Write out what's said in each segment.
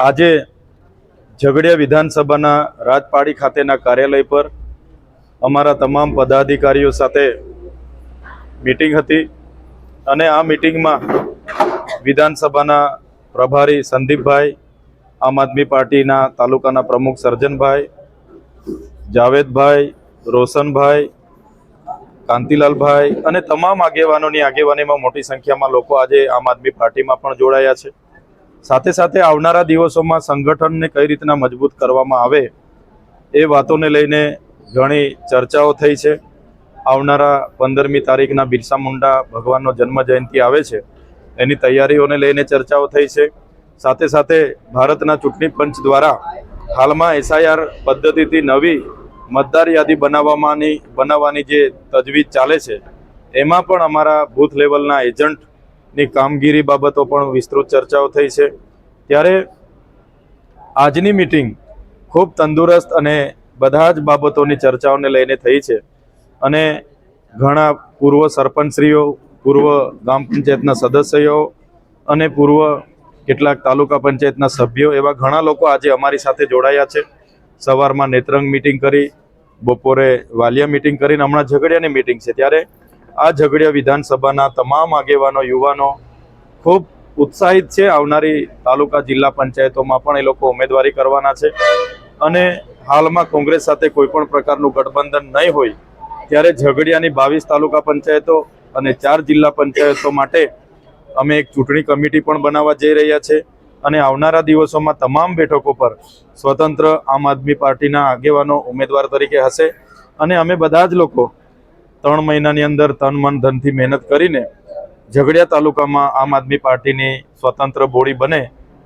આજે ઝઘડિયા વિધાનસભાના રાજપાડી ખાતેના કાર્યાલય પર અમારા તમામ પદાધિકારીઓ સાથે મીટિંગ હતી અને આ મિટિંગમાં વિધાનસભાના પ્રભારી સંદીપભાઈ, આમ આદમી પાર્ટીના તાલુકાના પ્રમુખ સર્જનભાઈ, જાવેદભાઈ, રોશનભાઈ કાંતિલાલભાઈ અને તમામ આગેવાનોની આગેવાનીમાં મોટી સંખ્યામાં લોકો આજે આમ આદમી પાર્ટીમાં પણ જોડાયા છે. સાથે સાથે આવનારા દિવસોમાં સંગઠનને કઈ રીતના મજબૂત કરવામાં આવે એ વાતોને લઈને ઘણી ચર્ચાઓ થઈ છે. આવનારા પંદરમી તારીખના બિરસા મુંડા ભગવાનનો જન્મ જયંતિ આવે છે. એની તૈયારીઓને લઈને ચર્ચાઓ થઈ છે. સાથે સાથે ભારતના ચૂંટણી પંચ દ્વારા હાલમાં એસઆઈઆર પદ્ધતિથી નવી મતદાર યાદી બનાવવાની બનાવવાની જે તજવીજ ચાલે છે, એમાં પણ અમારા બૂથ લેવલના એજન્ટની કામગીરી બાબતો પણ વિસ્તૃત ચર્ચાઓ થઈ છે. ત્યારે આજની મિટિંગ ખૂબ તંદુરસ્ત અને બધા જ બાબતોની ચર્ચાઓને લઈને થઈ છે અને ઘણા પૂર્વ સરપંચશ્રીઓ, પૂર્વ ગ્રામ પંચાયતના સદસ્યો અને પૂર્વ કેટલાક તાલુકા પંચાયતના સભ્યો એવા ઘણા લોકો આજે અમારી સાથે જોડાયા છે. સવારમાં નેત્રંગ મિટિંગ કરી બપોરે વાલિયા મિટિંગ કરીને હમણાં ઝઘડિયાની મિટિંગ છે. ત્યારે આ ઝઘડિયા વિધાનસભાના તમામ આગેવાનો, યુવાનો ખૂબ ઉત્સાહિત છે. આવનારી તાલુકા જિલ્લા પંચાયતોમાં પણ એ લોકો ઉમેદવારી કરવાના છે. અને હાલમાં કોંગ્રેસ સાથે કોઈ પણ પ્રકારનું ગઠબંધન નહીં હોય, ત્યારે ઝઘડિયાની બાવીસ તાલુકા પંચાયતો અને ચાર જિલ્લા પંચાયતો માટે અમે એક ચૂંટણી કમિટી પણ બનાવવા જઈ રહ્યા છે. અને આવનારા દિવસોમાં તમામ બેઠકો પર સ્વતંત્ર આમ આદમી પાર્ટીના આગેવાનો ઉમેદવાર તરીકે હશે. અને અમે બધા જ લોકો ત્રણ મહિનાની અંદર તન મન ધનથી મહેનત કરીને ઝઘડિયા તાલુકામાં આમ આદમી પાર્ટીની સ્વતંત્ર બોડી બને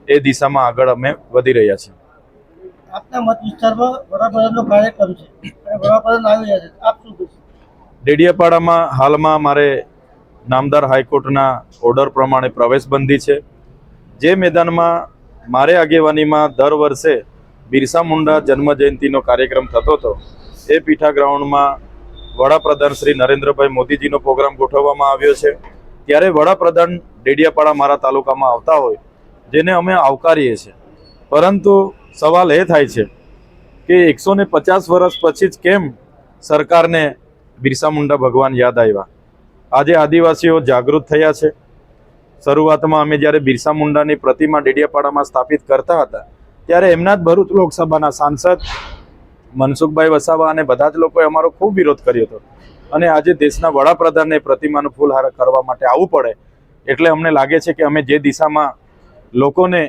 એ દિશામાં આગળ અમે વધી રહ્યા છીએ. આપના મત વિસ્તારમાં વડાપ્રધાનનો કાર્યક્રમ છે. વડાપ્રધાન આવી રહ્યા છે. આપ શું ડેડિયાપાડામાં હાલમાં મારે નામદાર હાઈકોર્ટના ઓર્ડર પ્રમાણે પ્રવેશબંધી છે. જે મેદાનમાં મારે આગેવાનીમાં દર વર્ષે બિરસા મુંડા જન્મ જયંતિનો કાર્યક્રમ થતો હતો, એ પીઠા ગ્રાઉન્ડમાં વડાપ્રધાન શ્રી નરેન્દ્રભાઈ મોદીજીનો પ્રોગ્રામ ગોઠવવામાં આવ્યો છે. ત્યારે વડાપ્રધાન ડેડિયાપાડા મારા તાલુકામાં આવતા હોય, જેને અમે આવકારીએ છીએ. પરંતુ સવાલ એ થાય છે કે એકસો પચાસ વર્ષ પછી જ કેમ સરકારને બિરસા મુંડા ભગવાન યાદ આવ્યા? આજે આદિવાસીઓ જાગૃત થયા છે શરૂઆતમાં અમે જ્યારે બિરસા મુંડાની પ્રતિમા ડેડિયાપાડામાં સ્થાપિત કરતા હતા, ત્યારે એમના જ ભરૂચ લોકસભાના સાંસદ મનસુખભાઈ વસાવા અને બધા જ લોકોએ અમારો ખૂબ વિરોધ કર્યો હતો. અને આજે દેશના વડાપ્રધાનને પ્રતિમાનું ફૂલહાર કરવા માટે આવવું પડે, એટલે અમને લાગે છે કે અમે જે દિશામાં લોકોને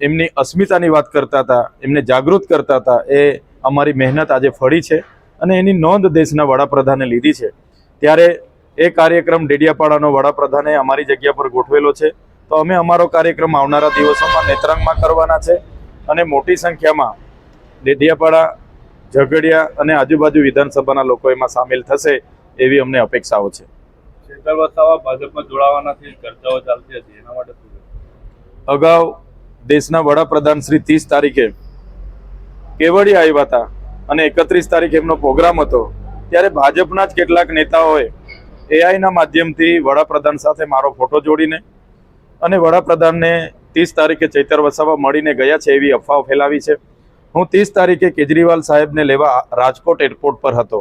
એમની અસ્મિતાની વાત કરતા હતા, એમને જાગૃત કરતા હતા, એ અમારી મહેનત આજે ફળી છે અને એની નોંધ દેશના વડાપ્રધાને લીધી છે. ત્યારે એ કાર્યક્રમ ડેડિયાપાડાનો વડાપ્રધાને અમારી જગ્યા પર ગોઠવેલો છે. તો અમે અમારો કાર્યક્રમ આવનારા દિવસોમાં નેત્રંગમાં કરવાના છે અને મોટી સંખ્યામાં ડેડિયાપાડા ઝઘડિયા અને આજુબાજુ વિધાનસભાના લોકો એમાં સામેલ થશે એવી અમને અપેક્ષાઓ છે. ભાજપમાં જોડાવાનાથી ચર્ચાઓ ચાલતી હતી એના માટે અગાઉ દેશના વડાપ્રધાન શ્રી ત્રીસ તારીખે કેવડિયા આવ્યા હતા અને એકત્રીસ તારીખે એમનો પ્રોગ્રામ હતો. ત્યારે ભાજપના જ કેટલાક નેતાઓએ એઆઈના માધ્યમથી વડાપ્રધાન સાથે મારો ફોટો જોડીને અને વડાપ્રધાનને ત્રીસ તારીખે ચૈતર વસાવા મળીને ગયા છે એવી અફવાઓ ફેલાવી છે. હું ત્રીસ તારીખે કેજરીવાલ સાહેબને લેવા રાજકોટ એરપોર્ટ પર હતો.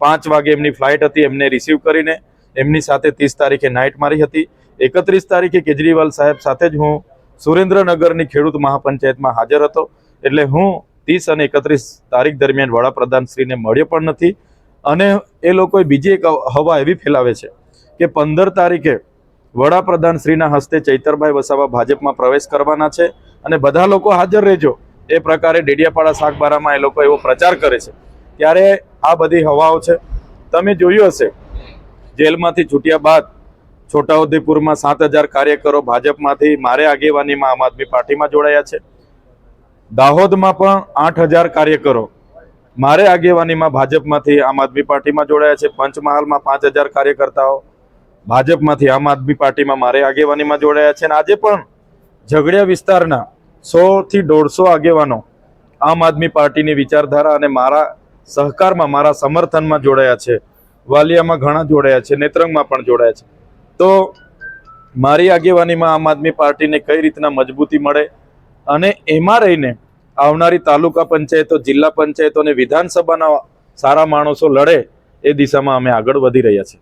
પાંચ વાગે એમની ફ્લાઇટ હતી, એમને રિસીવ કરીને એમની સાથે ત્રીસ તારીખે નાઇટ મારી હતી. એકત્રીસ તારીખે કેજરીવાલ સાહેબ સાથે જ હું સુરેન્દ્રનગરની ખેડૂત મહાપંચાયતમાં હાજર હતો. એટલે હું ત્રીસ અને એકત્રીસ તારીખ દરમિયાન વડાપ્રધાન શ્રીને મળ્યો પણ નથી. અને એ લોકોએ બીજી એક હવા એવી ફેલાવે છે કે પંદર તારીખે વડાપ્રધાન શ્રીના હસ્તે ચૈતરભાઈ વસાવા ભાજપમાં પ્રવેશ કરવાના છે અને બધા લોકો હાજર રહેજો. એ પ્રકારે ડેડિયાપાડા શાકબારામાં એ લોકો એવો પ્રચાર કરે છે. ત્યારે આ બધી હવાઓ છે. તમે જોયું હશે, જેલમાંથી છૂટ્યા બાદ છોટાઉદેપુરમાં સાત હજાર કાર્યકરો ભાજપમાંથી મારે આગેવાનીમાં આમ આદમી પાર્ટીમાં જોડાયા છે. દાહોદમાં પણ આઠ હજાર કાર્યકરો મારે આગેવાનીમાં ભાજપમાંથી આમ આદમી પાર્ટીમાં જોડાયા છે. પંચમહાલમાં પાંચ હજાર કાર્યકર્તાઓ ભાજપમાંથી આમ આદમી પાર્ટીમાં મારે આગેવાનીમાં જોડાયા છે. અને આજે પણ ઝઘડિયા વિસ્તારના સો થી દોઢસો આગેવાનો આમ આદમી પાર્ટીની વિચારધારા અને મારા સહકારમાં, મારા સમર્થનમાં જોડાયા છે. વાલિયામાં ઘણા જોડાયા છે, નેત્રંગમાં પણ જોડાયા છે. તો મારી આગેવાનીમાં આમ આદમી પાર્ટીને કઈ રીતના મજબૂતી મળે અને એમાં રહીને આવનારી તાલુકા પંચાયતો, જિલ્લા પંચાયતો અને વિધાનસભાના સારા માણસો લડે એ દિશામાં અમે આગળ વધી રહ્યા છીએ.